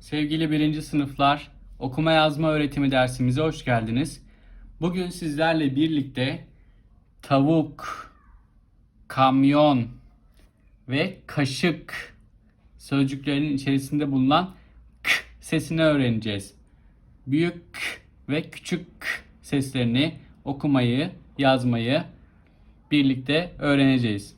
Sevgili birinci sınıflar, okuma yazma öğretimi dersimize hoş geldiniz. Bugün sizlerle birlikte tavuk, kamyon ve kaşık sözcüklerinin içerisinde bulunan k sesini öğreneceğiz. Büyük k ve küçük k seslerini okumayı, yazmayı birlikte öğreneceğiz.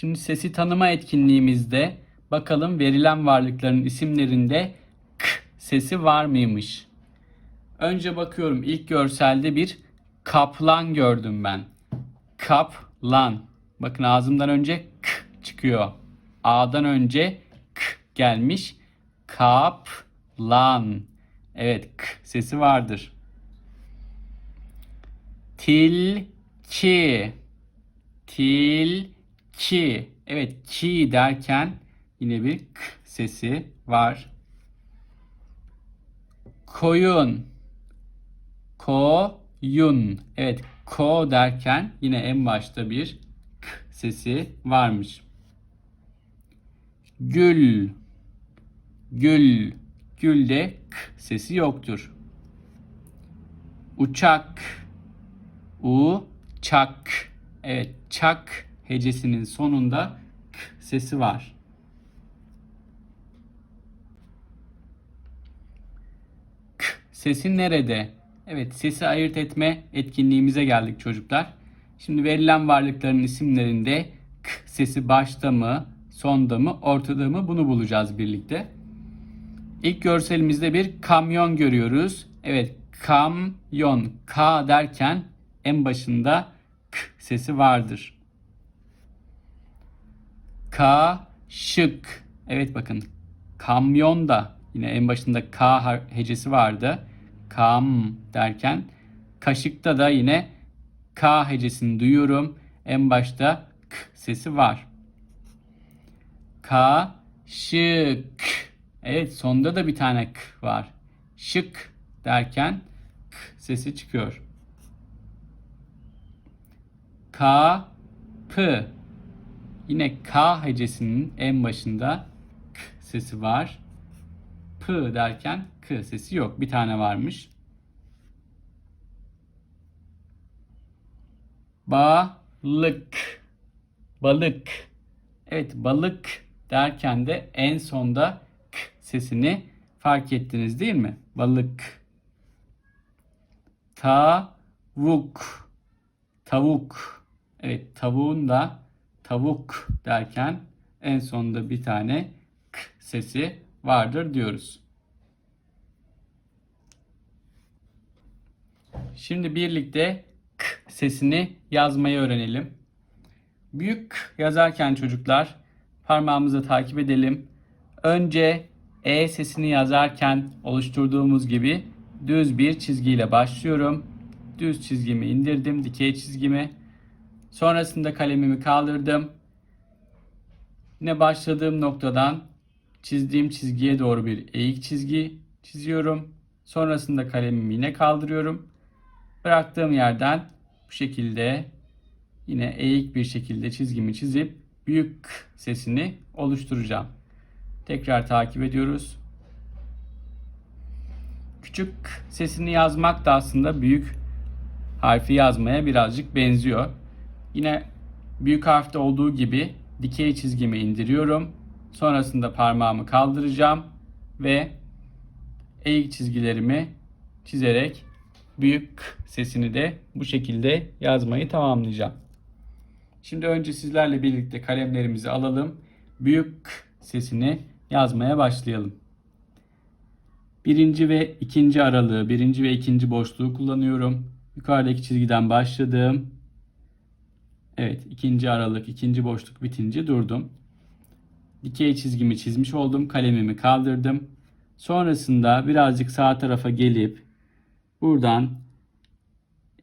Şimdi sesi tanıma etkinliğimizde bakalım verilen varlıkların isimlerinde k sesi var mıymış? Önce bakıyorum ilk görselde bir kaplan gördüm ben. Kaplan. Bakın ağzımdan önce k çıkıyor. A'dan önce k gelmiş. Kaplan. Evet k sesi vardır. Tilki. Tilki. Evet ki derken yine bir k sesi var. Koyun. Koyun. Evet ko derken yine en başta bir k sesi varmış. Gül. Gül. Gülde k sesi yoktur. Uçak. Uçak. Evet çak hecesinin sonunda k sesi var. K sesi nerede? Evet sesi ayırt etme etkinliğimize geldik çocuklar. Şimdi verilen varlıkların isimlerinde k sesi başta mı, sonda mı, ortada mı bunu bulacağız birlikte. İlk görselimizde bir kamyon görüyoruz. Evet kamyon K derken en başında k sesi vardır. Kaşık. Evet bakın kamyon da yine en başında K hecesi vardı. Kam derken kaşıkta da yine K hecesini duyuyorum. En başta K sesi var. Kaşık. Evet sonda da bir tane K var. Şık derken K sesi çıkıyor. Kapı. Yine K hecesinin en başında K sesi var. P derken K sesi yok. Bir tane varmış. Balık. Balık. Evet balık derken de en sonda K sesini fark ettiniz değil mi? Balık. Tavuk. Tavuk. Evet tavuğun da tavuk derken en sonunda bir tane k sesi vardır diyoruz. Şimdi birlikte k sesini yazmayı öğrenelim. Büyük k yazarken çocuklar parmağımızı takip edelim. Önce e sesini yazarken oluşturduğumuz gibi düz bir çizgiyle başlıyorum. Düz çizgimi indirdim, dikey çizgimi. Sonrasında kalemimi kaldırdım. Yine başladığım noktadan çizdiğim çizgiye doğru bir eğik çizgi çiziyorum. Sonrasında kalemimi yine kaldırıyorum. Bıraktığım yerden bu şekilde yine eğik bir şekilde çizgimi çizip büyük k sesini oluşturacağım. Tekrar takip ediyoruz. Küçük k sesini yazmak da aslında büyük harfi yazmaya birazcık benziyor. Yine büyük harfte olduğu gibi dikey çizgimi indiriyorum. Sonrasında parmağımı kaldıracağım ve eğik çizgilerimi çizerek büyük k sesini de bu şekilde yazmayı tamamlayacağım. Şimdi önce sizlerle birlikte kalemlerimizi alalım. Büyük k sesini yazmaya başlayalım. Birinci ve ikinci aralığı, birinci ve ikinci boşluğu kullanıyorum. Yukarıdaki çizgiden başladım. Evet, ikinci aralık, ikinci boşluk bitince durdum. Dikey çizgimi çizmiş oldum. Kalemimi kaldırdım. Sonrasında birazcık sağ tarafa gelip buradan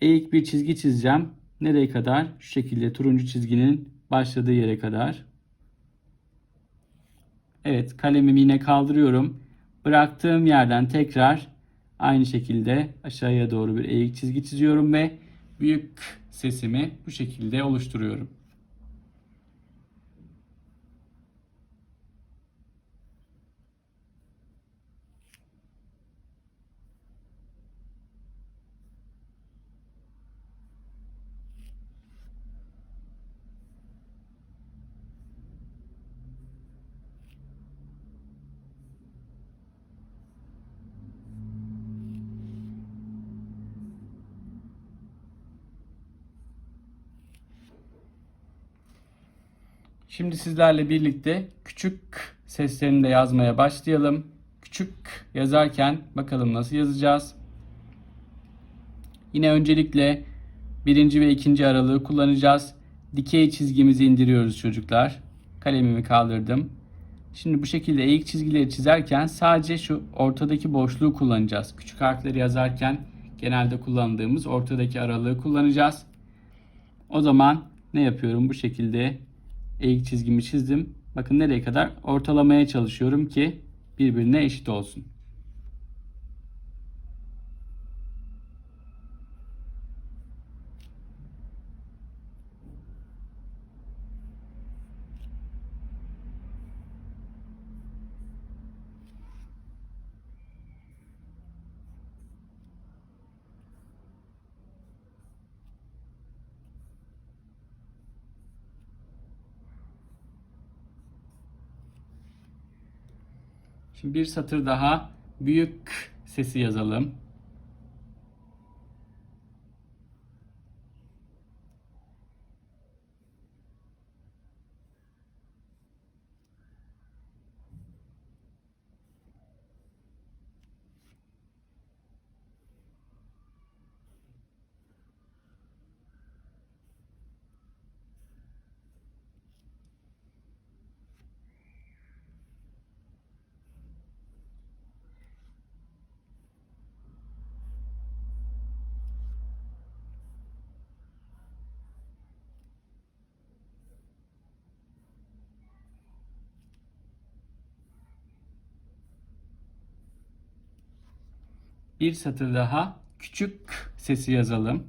eğik bir çizgi çizeceğim. Nereye kadar? Şu şekilde turuncu çizginin başladığı yere kadar. Evet, kalemimi yine kaldırıyorum. Bıraktığım yerden tekrar aynı şekilde aşağıya doğru bir eğik çizgi çiziyorum ve büyük sesimi bu şekilde oluşturuyorum. Şimdi sizlerle birlikte küçük k seslerini de yazmaya başlayalım. Küçük k yazarken bakalım nasıl yazacağız. Yine öncelikle birinci ve ikinci aralığı kullanacağız. Dikey çizgimizi indiriyoruz çocuklar. Kalemimi kaldırdım. Şimdi bu şekilde eğik çizgileri çizerken sadece şu ortadaki boşluğu kullanacağız. Küçük harfleri yazarken genelde kullandığımız ortadaki aralığı kullanacağız. O zaman ne yapıyorum? Bu şekilde eğik çizgimi çizdim. Bakın nereye kadar ortalamaya çalışıyorum ki birbirine eşit olsun. Şimdi bir satır daha büyük sesi yazalım. Bir satır daha küçük sesi yazalım.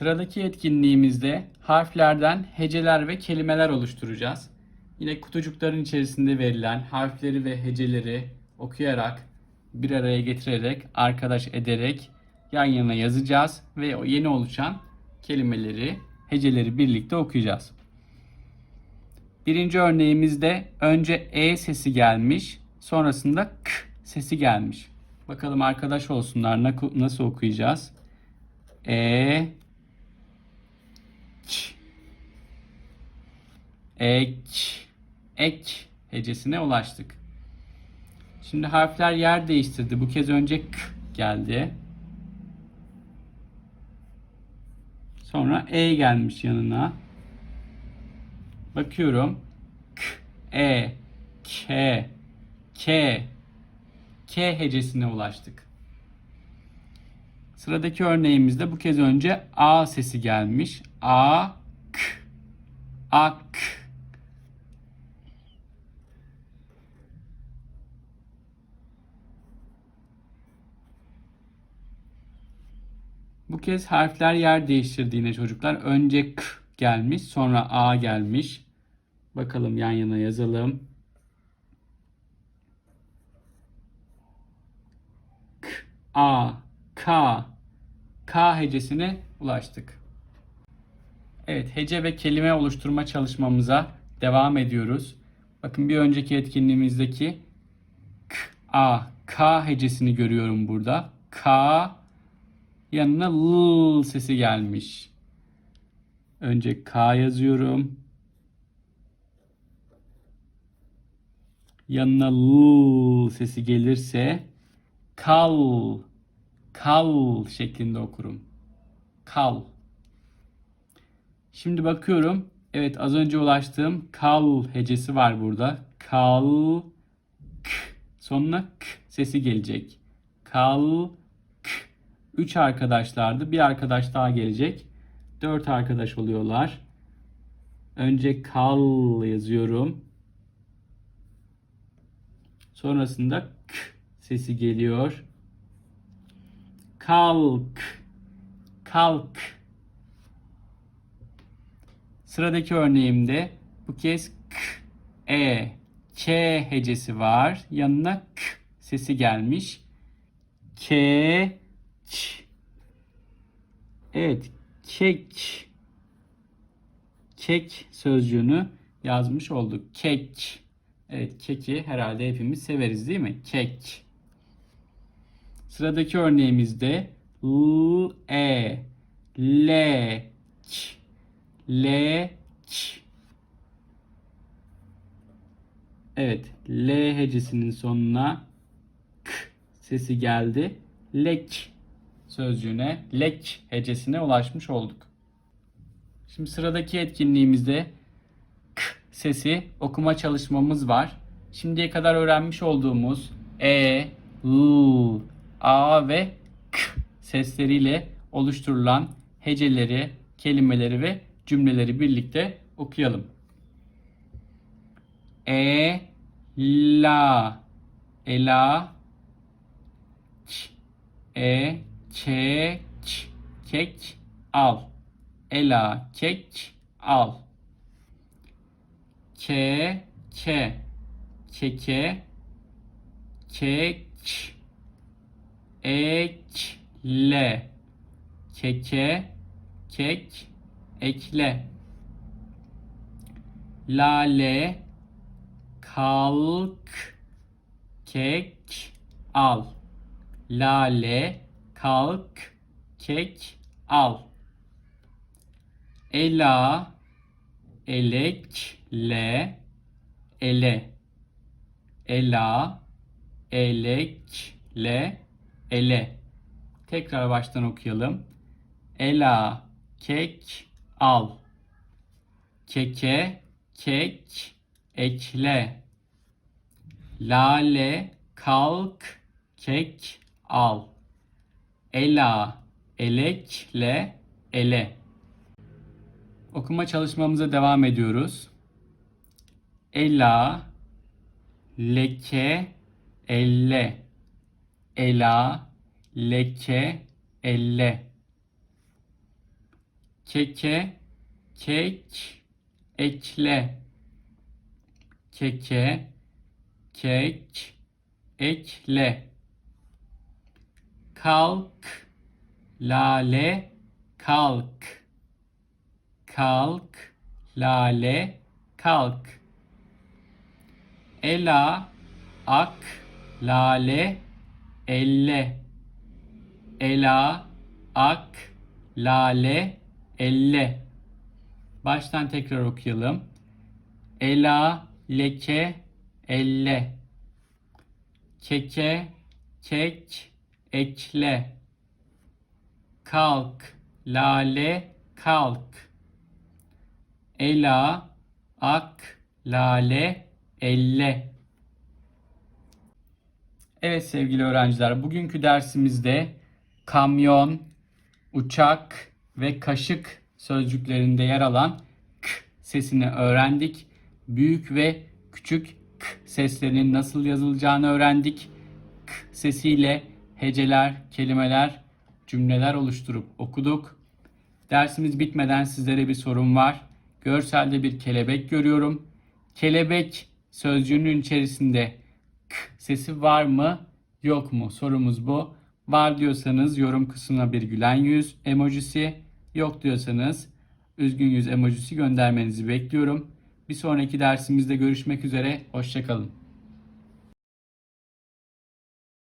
Sıradaki etkinliğimizde harflerden heceler ve kelimeler oluşturacağız. Yine kutucukların içerisinde verilen harfleri ve heceleri okuyarak, bir araya getirerek, arkadaş ederek yan yana yazacağız ve o yeni oluşan kelimeleri, heceleri birlikte okuyacağız. Birinci örneğimizde önce E sesi gelmiş, sonrasında K sesi gelmiş. Bakalım arkadaş olsunlar nasıl okuyacağız? E. Ek. Ek hecesine ulaştık. Şimdi harfler yer değiştirdi. Bu kez önce k geldi. Sonra e gelmiş yanına. Bakıyorum. K, e, k, k, k hecesine ulaştık. Sıradaki örneğimizde bu kez önce A sesi gelmiş. A, k, ak. Bu kez harfler yer değiştirdiğine çocuklar. Önce k gelmiş, sonra a gelmiş. Bakalım yan yana yazalım. K, a, K. K hecesine ulaştık. Evet, hece ve kelime oluşturma çalışmamıza devam ediyoruz. Bakın bir önceki etkinliğimizdeki K, A, K hecesini görüyorum burada. K yanına L sesi gelmiş. Önce K yazıyorum. Yanına L sesi gelirse kal, kal şeklinde okurum. Kal. Şimdi bakıyorum. Evet az önce ulaştığım kal hecesi var burada. Kal, k. Sonuna k sesi gelecek. Kal, k. Üç arkadaşlardı. Bir arkadaş daha gelecek. Dört arkadaş oluyorlar. Önce kal yazıyorum. Sonrasında k sesi geliyor. Kalk. Kalk. Sıradaki örneğimde bu kez k, e, k hecesi var. Yanına k sesi gelmiş. Ke, ç. Evet, kek. Kek sözcüğünü yazmış olduk. Kek. Evet, keki herhalde hepimiz severiz değil mi? Kek. Sıradaki örneğimizde l, e, le, ç. Leç. Evet, L hecesinin sonuna k sesi geldi. Lek sözcüğüne, lek hecesine ulaşmış olduk. Şimdi sıradaki etkinliğimizde k sesi okuma çalışmamız var. Şimdiye kadar öğrenmiş olduğumuz e, l, a ve k sesleriyle oluşturulan heceleri, kelimeleri ve cümleleri birlikte okuyalım. E la ela ç e ç ç kek al. Ela kek al. Ke ke keke keç ekle keke kek ekle. Lale kalk kek al. Lale kalk kek al. Ela elekle ele. Ela elekle ele. Tekrar baştan okuyalım. Ela kek al. Keke, kek, ekle. Lale, kalk, kek, al. Ela, elekle, ele. Okuma çalışmamıza devam ediyoruz. Ela, leke, elle. Ela, leke, elle keke, kek, ekle. Keke, kek, ekle. Kalk, lale, kalk. Kalk, lale, kalk. Ela, ak, lale, elle. Ela, ak, lale, elle. Baştan tekrar okuyalım. Ela, leke, elle. Keke, kek, ekle. Kalk, lale, kalk. Ela, ak, lale, elle. Evet sevgili öğrenciler, bugünkü dersimizde kamyon, uçak, ve kaşık sözcüklerinde yer alan k sesini öğrendik. Büyük ve küçük k seslerinin nasıl yazılacağını öğrendik. K sesiyle heceler, kelimeler, cümleler oluşturup okuduk. Dersimiz bitmeden sizlere bir sorum var. Görselde bir kelebek görüyorum. Kelebek sözcüğünün içerisinde k sesi var mı, yok mu? Sorumuz bu. Var diyorsanız yorum kısmına bir gülen yüz emojisi, yok diyorsanız üzgün yüz emojisi göndermenizi bekliyorum. Bir sonraki dersimizde görüşmek üzere, hoşçakalın.